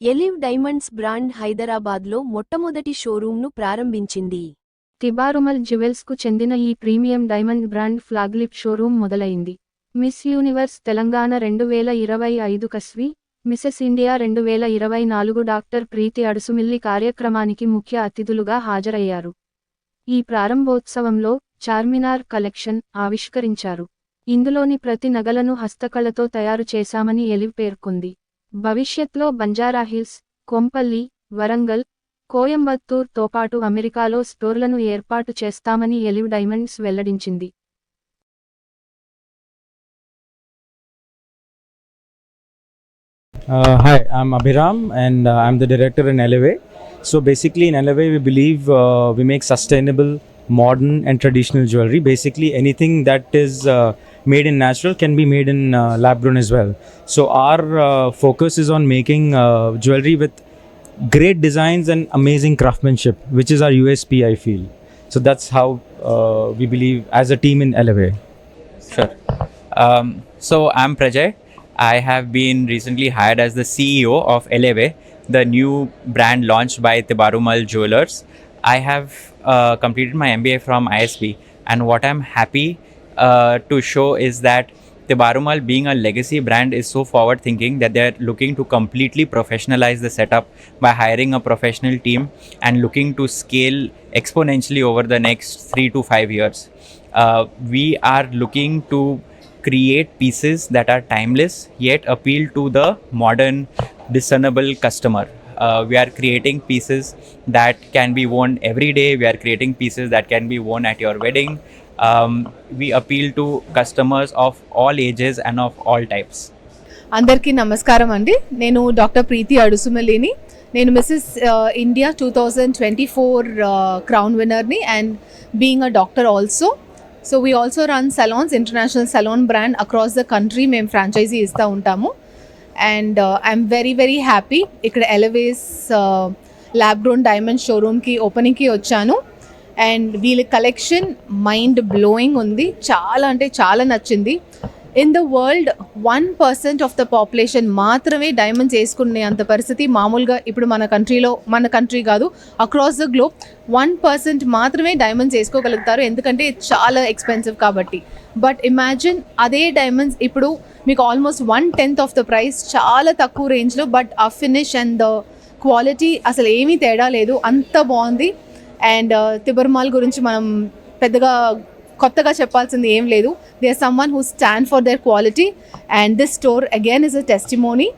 ఎలివ్ diamonds brand హైదరాబాద్లో మొట్టమొదటి షోరూంను ప్రారంభించింది. తిబారుమల్ జ్యువెల్స్కు చెందిన ఈ premium diamond brand flagship showroom మొదలైంది. మిస్ యూనివర్స్ తెలంగాణ రెండు వేల ఇరవై ఐదు కస్వి మిసెస్ ఇండియా రెండు వేల ఇరవై నాలుగు డాక్టర్ ప్రీతి అడుసుమిల్లి కార్యక్రమానికి ముఖ్య అతిథులుగా హాజరయ్యారు. ఈ ప్రారంభోత్సవంలో చార్మినార్ కలెక్షన్ ఆవిష్కరించారు. ఇందులోని ప్రతి నగలను హస్తకళతో తయారు చేశామని ఎలివ్ పేర్కొంది. భవిష్యత్లో బంజారాహిల్స్ కొంపల్లి వరంగల్ కోయంబత్తూర్తో పాటు అమెరికాలో స్టోర్లను ఏర్పాటు చేస్తామని ఎలివ్ డైమండ్స్ వెల్లడించింది Uh, hi, I'm Abhiram and uh, I'm the director in LAWay. So basically, in LAWay we believe uh, we make sustainable, modern, and traditional jewelry. Basically, anything that is uh, made in natural can be made in uh, lab grown as well. So our uh, focus is on making uh, jewelry with great designs and amazing craftsmanship, which is our USP. I feel. So that's how uh, we believe as a team in Elevate. Sure. Um, so I'm Prajay. I have been recently hired as the CEO of Eleve, the new brand launched by Tibarumal Jewelers. I have uh, completed my MBA from ISB, and what I'm happy uh, to show is that Tibarumal, being a legacy brand, is so forward thinking that they're looking to completely professionalize the setup by hiring a professional team and looking to scale exponentially over the next three to five years. Uh, we are looking to create pieces that are timeless yet appeal to the modern discernible customer uh, we are creating pieces that can be worn every day we are creating pieces that can be worn at your wedding um, we appeal to customers of all ages and of all types అందరికీ నమస్కారం అండి నేను doctor Preethi అడుసుమల్లిని నేను Mrs India two thousand twenty four crown విన్నర్ని and being a doctor also so we also run salons international salon brand across the country మేము franchise ఇస్తూ ఉంటాము and I'm very very happy ఇక్కడ ఎలవేస్ ల్యాబ్ గ్రోన్ డైమండ్ షోరూమ్కి ఓపెనింగ్కి వచ్చాను. And వీళ్ళ collection mind blowing ఉంది. చాలా అంటే చాలా నచ్చింది. In the world one percent of the population మాత్రమే డైమండ్స్ వేసుకునే అంత పరిస్థితి మామూలుగా ఇప్పుడు మన కంట్రీలో మన కంట్రీ కాదు across the globe one percent మాత్రమే డైమండ్స్ వేసుకోగలుగుతారు ఎందుకంటే చాలా ఎక్స్పెన్సివ్ కాబట్టి. బట్ ఇమాజిన్ అదే డైమండ్స్ ఇప్పుడు మీకు almost one tenth of the price చాలా తక్కువ రేంజ్లో బట్ ఆ ఫినిష్ అండ్ ద క్వాలిటీ అసలు ఏమీ తేడా లేదు. అంత బాగుంది. అండ్ uh, తిబర్మాల్ గురించి మనం పెద్దగా కొత్తగా చెప్పాల్సింది ఏం లేదు. They are someone who stand for their quality and this store again is a testimony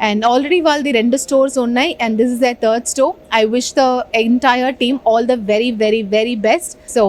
and already వాళ్ళది రెండు స్టోర్స్ ఉన్నాయి and this is the third store I wish the entire team all the very very very best so